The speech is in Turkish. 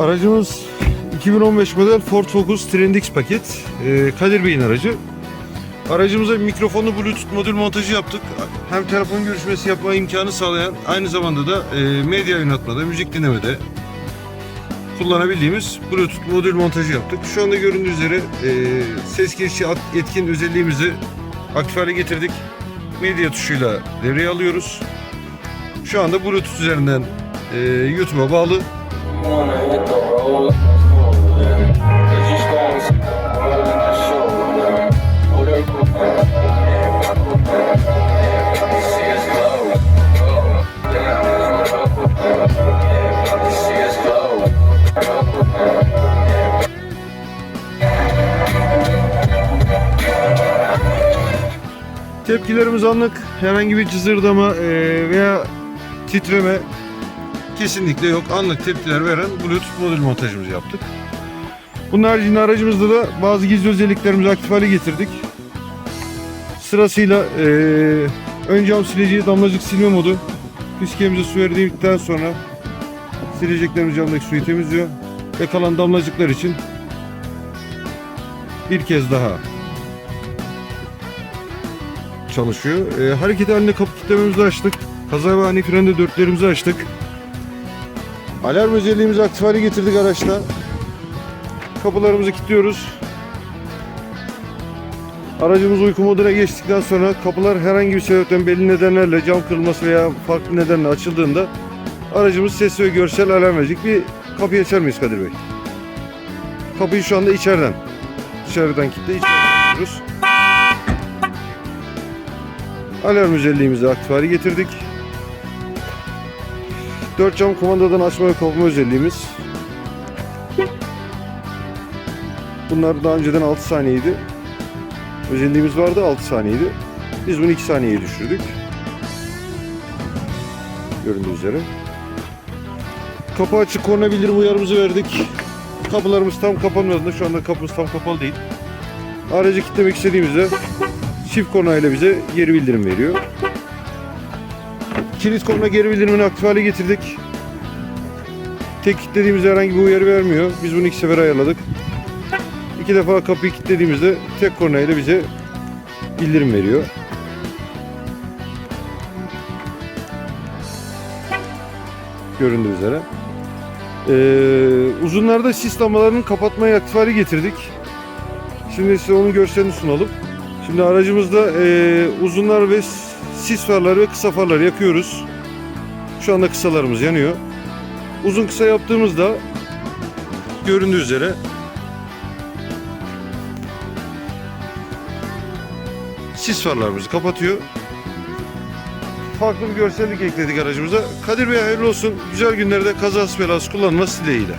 Aracımız 2015 model Ford Focus Trend paket. Ee, Kadir Bey'in aracı. Aracımıza mikrofonlu Bluetooth modül montajı yaptık. Hem telefon görüşmesi yapma imkanı sağlayan, aynı zamanda da e, medya yönetmede, müzik dinlemede kullanabildiğimiz Bluetooth modül montajı yaptık. Şu anda göründüğü üzere e, ses girişi etkin özelliğimizi aktif hale getirdik. Medya tuşuyla devreye alıyoruz. Şu anda Bluetooth üzerinden e, YouTube'a bağlı. Tepkilerimiz anlık. Herhangi bir cızırdama e, veya titreme kesinlikle yok. Anlık tepkiler veren Bluetooth modül montajımızı yaptık. Bunun haricinde aracımızda da bazı gizli özelliklerimizi aktif hale getirdik. Sırasıyla e, ön cam sileceği damlacık silme modu. Fiskemize su verdikten sonra sileceklerimiz camdaki suyu temizliyor. Ve kalan damlacıklar için bir kez daha çalışıyor. E, hareket halinde kapı kilitlememizi açtık. Kaza ve ani frende dörtlerimizi açtık. Alarm özelliğimizi aktif hale getirdik araçta. Kapılarımızı kilitliyoruz. Aracımız uyku moduna geçtikten sonra kapılar herhangi bir sebepten belli nedenlerle cam kırılması veya farklı nedenle açıldığında aracımız sesli ve görsel alarm verecek. Bir kapıyı açar mıyız Kadir Bey? Kapıyı şu anda içeriden. Dışarıdan kilitle içeriden açıyoruz. Alarm özelliğimizi aktif hale getirdik. 4 cam kumandadan açma ve kapama özelliğimiz. Bunlar daha önceden 6 saniyeydi. Özelliğimiz vardı 6 saniyeydi. Biz bunu 2 saniyeye düşürdük. Göründüğü üzere. Kapı açık korna uyarımızı verdik. Kapılarımız tam kapanmadığında şu anda kapımız tam kapalı değil. Aracı kilitlemek istediğimizde çift korna ile bize geri bildirim veriyor. Kilit korna geri bildirimini aktif hale getirdik. Tek kilitlediğimizde herhangi bir uyarı vermiyor. Biz bunu iki sefer ayarladık. İki defa kapıyı kilitlediğimizde tek korna ile bize bildirim veriyor. Göründüğü üzere. Ee, uzunlarda sis lambalarının kapatmayı aktif hale getirdik. Şimdi size onun görselini sunalım. Şimdi aracımızda e, uzunlar ve sis farları ve kısa farları yakıyoruz. Şu anda kısalarımız yanıyor. Uzun kısa yaptığımızda göründüğü üzere sis farlarımızı kapatıyor. Farklı bir görsellik ekledik aracımıza. Kadir Bey hayırlı olsun. Güzel günlerde kazası belası kullanılması dileğiyle.